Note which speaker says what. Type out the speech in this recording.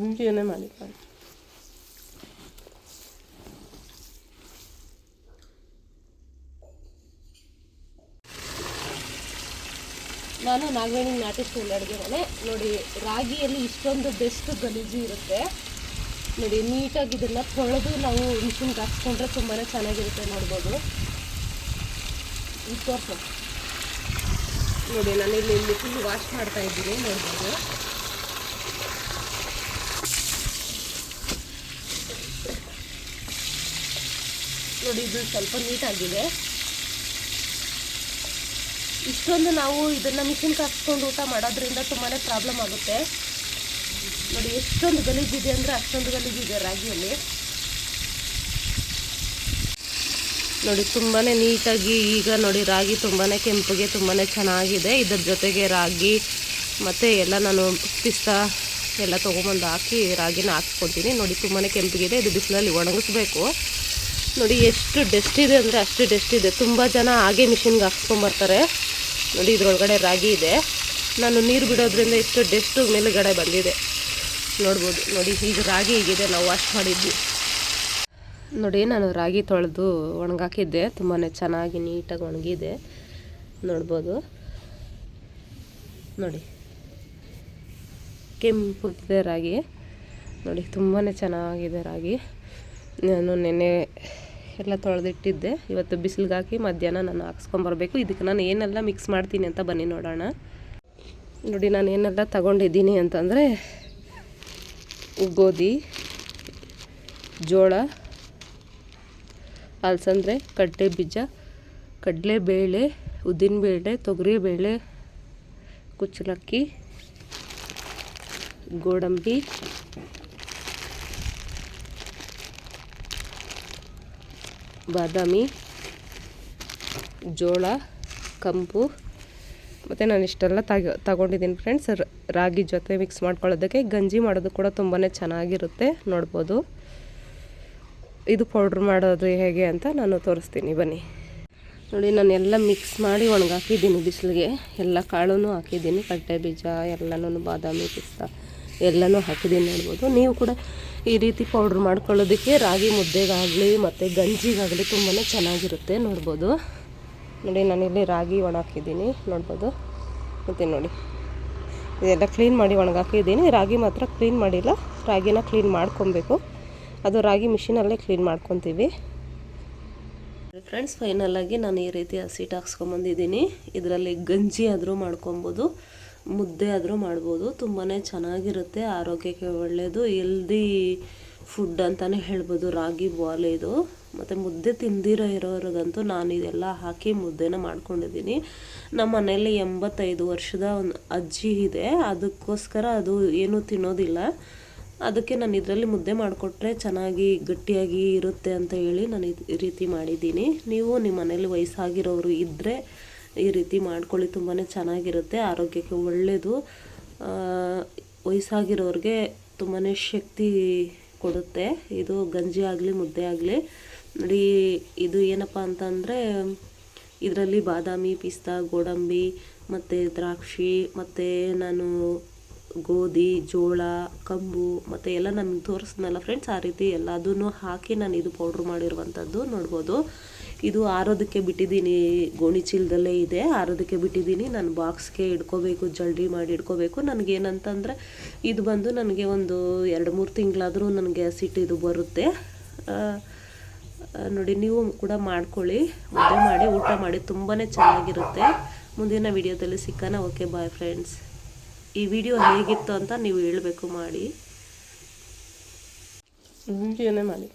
Speaker 1: ಮುಂಚೆನೇ ಮಾಡಿದ್ದಾರೆ ನಾನು ನಾಗವೇಣಿ ನಾಟಿ ಸ್ಕೂಲ್ ಅಡುಗೆ ಮನೆ. ನೋಡಿ, ರಾಗಿಯಲ್ಲಿ ಇಷ್ಟೊಂದು ಬೆಸ್ಟ್ ಗಲೀಜು ಇರುತ್ತೆ. ನೋಡಿ, ನೀಟಾಗಿ ಇದನ್ನ ತೊಳೆದು ನಾವು ಮಿಷಿನ್ಗೆ ಹಾಕ್ಸ್ಕೊಂಡ್ರೆ ತುಂಬಾ ಚೆನ್ನಾಗಿರುತ್ತೆ ನೋಡ್ಬೋದು. ನೋಡಿ ನಾನು ಇಲ್ಲಿ ಇಲ್ಲಿ ಫುಲ್ ವಾಶ್ ಮಾಡ್ತಾ ಇದ್ದೀನಿ ನೋಡ್ಬೋದು. ನೋಡಿ ಇದು ಸ್ವಲ್ಪ ನೀಟಾಗಿದೆ ಇಷ್ಟೊಂದು ನಾವು ಇದನ್ನ ಮಿಷಿನ್ಗೆ ಹಾಕ್ಸ್ಕೊಂಡು ಊಟ ಮಾಡೋದ್ರಿಂದ ತುಂಬಾ ಪ್ರಾಬ್ಲಮ್ ಆಗುತ್ತೆ. ನೋಡಿ ಎಷ್ಟೊಂದು ಗಲೀಜಿದೆ ಅಂದರೆ ಅಷ್ಟೊಂದು ಗಲೀಜಿದೆ ರಾಗಿಯಲ್ಲಿ. ನೋಡಿ ತುಂಬಾ ನೀಟಾಗಿ ಈಗ ನೋಡಿ ರಾಗಿ ತುಂಬಾ ಕೆಂಪಗೆ ತುಂಬಾ ಚೆನ್ನಾಗಿದೆ. ಇದ್ರ ಜೊತೆಗೆ ರಾಗಿ ಮತ್ತು ಎಲ್ಲ ನಾನು ಪಿಸ್ತಾ ಎಲ್ಲ ತೊಗೊಂಬಂದು ಹಾಕಿ ರಾಗಿನ ಹಾಕ್ಸ್ಕೊತೀನಿ ನೋಡಿ ತುಂಬಾ ಕೆಂಪಗಿದೆ. ಇದು ಬಿಸಿಲಲ್ಲಿ ಒಣಗಿಸ್ಬೇಕು. ನೋಡಿ ಎಷ್ಟು ಡೆಸ್ಟ್ ಇದೆ ಅಂದರೆ ಅಷ್ಟು ಡಸ್ಟ್ ಇದೆ. ತುಂಬ ಜನ ಹಾಗೆ ಮಿಷಿನ್ಗೆ ಹಾಕ್ಸ್ಕೊಂಬರ್ತಾರೆ. ನೋಡಿ ಇದ್ರೊಳಗಡೆ ರಾಗಿ ಇದೆ. ನಾನು ನೀರು ಬಿಡೋದ್ರಿಂದ ಎಷ್ಟು ಡಸ್ಟು ಮೇಲುಗಡೆ ಬಂದಿದೆ. ನೋಡ್ಬೋದು. ನೋಡಿ ಈಗ ರಾಗಿ ಹೀಗಿದೆ ನಾವು ವಾಶ್ ಮಾಡಿದ್ವಿ. ನೋಡಿ ನಾನು ರಾಗಿ ತೊಳೆದು ಒಣಗಾಕಿದ್ದೆ. ತುಂಬಾ ಚೆನ್ನಾಗಿ ನೀಟಾಗಿ ಒಣಗಿದೆ. ನೋಡ್ಬೋದು. ನೋಡಿ. ಕೆಂಪಿದೆ ರಾಗಿ. ನೋಡಿ ತುಂಬಾ ಚೆನ್ನಾಗಿದೆ ರಾಗಿ. ನಾನು ನೆನ್ನೆ ಎಲ್ಲ ತೊಳೆದಿಟ್ಟಿದ್ದೆ. ಇವತ್ತು ಬಿಸಿಲಿಗೆ ಹಾಕಿ ಮಧ್ಯಾಹ್ನ ನಾನು ಹಾಕ್ಸ್ಕೊಂಬರ್ಬೇಕು ಇದಕ್ಕೆ ನಾನು ಏನೆಲ್ಲ ಮಿಕ್ಸ್ ಮಾಡ್ತೀನಿ ಅಂತ ಬನ್ನಿ ನೋಡೋಣ. ನೋಡಿ, ನಾನು ಏನೆಲ್ಲ ತಗೊಂಡಿದ್ದೀನಿ ಅಂತಂದರೆ ಗೋಧಿ ಜೋಳ, ಅಲಸಂದ್ರೆ, ಕಡಲೆ ಬೀಜ, ಕಡಲೆಬೇಳೆ ತೊಗರಿ ತೊಗರಿಬೇಳೆ, ಕುಚ್ಚಲಕ್ಕಿ, ಗೋಡಂಬಿ ಬಾದಾಮಿ, ಜೋಳ, ಕಂಪು. ಮತ್ತು ನಾನು ಇಷ್ಟೆಲ್ಲ ತಗ, ತಗೊಂಡಿದ್ದೀನಿ ಫ್ರೆಂಡ್ಸ್ ರಾಗಿ ಜೊತೆ ಮಿಕ್ಸ್ ಮಾಡ್ಕೊಳ್ಳೋದಕ್ಕೆ ಗಂಜಿ ಮಾಡೋದು ಕೂಡ ತುಂಬಾ ಚೆನ್ನಾಗಿರುತ್ತೆ. ನೋಡ್ಬೋದು. ಇದು ಪೌಡ್ರ್ ಮಾಡೋದು ಹೇಗೆ ಅಂತ ನಾನು ತೋರಿಸ್ತೀನಿ. ಬನ್ನಿ. ನೋಡಿ ನಾನು ಎಲ್ಲ ಮಿಕ್ಸ್ ಮಾಡಿ ಒಣಗಾಕಿದ್ದೀನಿ ಬಿಸಿಲಿಗೆ. ಎಲ್ಲ ಕಾಳು ಹಾಕಿದ್ದೀನಿ. ಕಡ್ಡೆ ಬೀಜ ಎಲ್ಲನೂ ಬಾದಾಮಿ, ಪಿಸ್ತಾ, ಎಲ್ಲನೂ ಹಾಕಿದ್ದೀನಿ. ನೋಡ್ಬೋದು. ನೀವು ಕೂಡ ಈ ರೀತಿ ಪೌಡ್ರ್ ಮಾಡ್ಕೊಳ್ಳೋದಕ್ಕೆ ರಾಗಿ ಮುದ್ದೆಗಾಗಲಿ ಮತ್ತು ಗಂಜಿಗಾಗಲಿ ತುಂಬಾ ಚೆನ್ನಾಗಿರುತ್ತೆ, ನೋಡ್ಬೋದು. ನೋಡಿ, ನಾನಿಲ್ಲಿ ರಾಗಿ ಒಣಗಾಕಿದ್ದೀನಿ ನೋಡ್ಬೋದು. ಮತ್ತು ನೋಡಿ, ಇದೆಲ್ಲ ಕ್ಲೀನ್ ಮಾಡಿ ಒಣಗಾಕಿದ್ದೀನಿ. ರಾಗಿ ಮಾತ್ರ ಕ್ಲೀನ್ ಮಾಡಿಲ್ಲ, ರಾಗಿನ ಕ್ಲೀನ್ ಮಾಡ್ಕೊಬೇಕು. ಅದು ರಾಗಿ ಮಿಷಿನಲ್ಲೇ ಕ್ಲೀನ್ ಮಾಡ್ಕೊತೀವಿ. ಫ್ರೆಂಡ್ಸ್ ಫೈನಲಾಗಿ ನಾನು ಈ ರೀತಿ ಹಸಿಟ್ಟು ಹಾಕ್ಸ್ಕೊಂಬಂದಿದ್ದೀನಿ ಇದರಲ್ಲಿ ಗಂಜಿ ಆದರೂ ಮಾಡ್ಕೊಬೋದು. ಮುದ್ದೆ ಆದರೂ ಮಾಡ್ಬೋದು. ತುಂಬಾ ಚೆನ್ನಾಗಿರುತ್ತೆ. ಆರೋಗ್ಯಕ್ಕೆ ಒಳ್ಳೆಯದು ಎಲ್ದಿ ಫುಡ್ ಅಂತಲೇ ಹೇಳ್ಬೋದು. ರಾಗಿ ಬಾಲ್ ಇದು. ಮತ್ತು ಮುದ್ದೆ ತಿಂದಿರೋ ಇರೋರಿಗಂತೂ ನಾನು ಇದೆಲ್ಲ ಹಾಕಿ ಮುದ್ದೆನ ಮಾಡ್ಕೊಂಡಿದ್ದೀನಿ. ನಮ್ಮ ಮನೆಯಲ್ಲಿ ಎಂಬತ್ತೈದು ವರ್ಷದ ಒಂದು ಅಜ್ಜಿ ಇದೆ. ಅದಕ್ಕೋಸ್ಕರ ಅದು ಏನೂ ತಿನ್ನೋದಿಲ್ಲ. ಅದಕ್ಕೆ ನಾನು ಇದರಲ್ಲಿ ಮುದ್ದೆ ಮಾಡಿಕೊಟ್ರೆ ಚೆನ್ನಾಗಿ ಗಟ್ಟಿಯಾಗಿ ಇರುತ್ತೆ ಅಂತ ಹೇಳಿ ನಾನು ಈ ರೀತಿ ಮಾಡಿದ್ದೀನಿ. ನೀವು ನಿಮ್ಮ ಮನೇಲಿ ವಯಸ್ಸಾಗಿರೋರು ಇದ್ದರೆ ಈ ರೀತಿ ಮಾಡ್ಕೊಳ್ಳಿ ತುಂಬಾ ಚೆನ್ನಾಗಿರುತ್ತೆ, ಆರೋಗ್ಯಕ್ಕೆ ಒಳ್ಳೆಯದು ವಯಸ್ಸಾಗಿರೋರಿಗೆ ತುಂಬಾ ಶಕ್ತಿ ಕೊಡುತ್ತೆ. ಇದು ಗಂಜಿ ಆಗಲಿ, ಮುದ್ದೆ ಆಗಲಿ. ನೋಡಿ, ಇದು ಏನಪ್ಪ ಅಂತಂದರೆ, ಇದರಲ್ಲಿ ಬಾದಾಮಿ, ಪಿಸ್ತಾ, ಗೋಡಂಬಿ, ಮತ್ತು ದ್ರಾಕ್ಷಿ, ಮತ್ತು ನಾನು ಗೋಧಿ, ಜೋಳ, ಕಂಬು ಮತ್ತು ಎಲ್ಲ ನಾನು ತೋರಿಸ್ನಲ್ಲ ಫ್ರೆಂಡ್ಸ್ ಆ ರೀತಿ ಎಲ್ಲದನ್ನು ಹಾಕಿ ನಾನು ಇದು ಪೌಡ್ರ್ ಮಾಡಿರುವಂಥದ್ದು ನೋಡ್ಬೋದು. ಇದು ಆರೋದಕ್ಕೆ ಬಿಟ್ಟಿದ್ದೀನಿ ಗೋಣಿ ಚೀಲದಲ್ಲೇ ಇದೆ. ಆರೋದಕ್ಕೆ ಬಿಟ್ಟಿದ್ದೀನಿ, ನಾನು ಬಾಕ್ಸ್ಗೆ ಇಡ್ಕೋಬೇಕು ಜಲ್ಡಿ ಮಾಡಿ ಇಡ್ಕೋಬೇಕು ನನಗೇನಂತಂದರೆ ಇದು ಬಂದು ನನಗೆ ಒಂದು ಎರಡು ಮೂರು ತಿಂಗಳಾದರೂ ನನಗೆ ಸಿಟ್ಟಿದು ಬರುತ್ತೆ. ನೋಡಿ, ನೀವು ಕೂಡ ಮಾಡ್ಕೊಳ್ಳಿ. ಮುದ್ದೆ ಮಾಡಿ, ಊಟ ಮಾಡಿ ತುಂಬಾ ಚೆನ್ನಾಗಿರುತ್ತೆ. ಮುಂದಿನ ವಿಡಿಯೋದಲ್ಲಿ ಸಿಕ್ಕೋಣ ಓಕೆ ಬಾಯ್ ಫ್ರೆಂಡ್ಸ್ ಈ ವಿಡಿಯೋ ಹೇಗಿತ್ತು ಅಂತ ನೀವು ಹೇಳಬೇಕು ಮಾಡಿ. ವಿಡಿಯೋನೇ ಮಾಡಿ.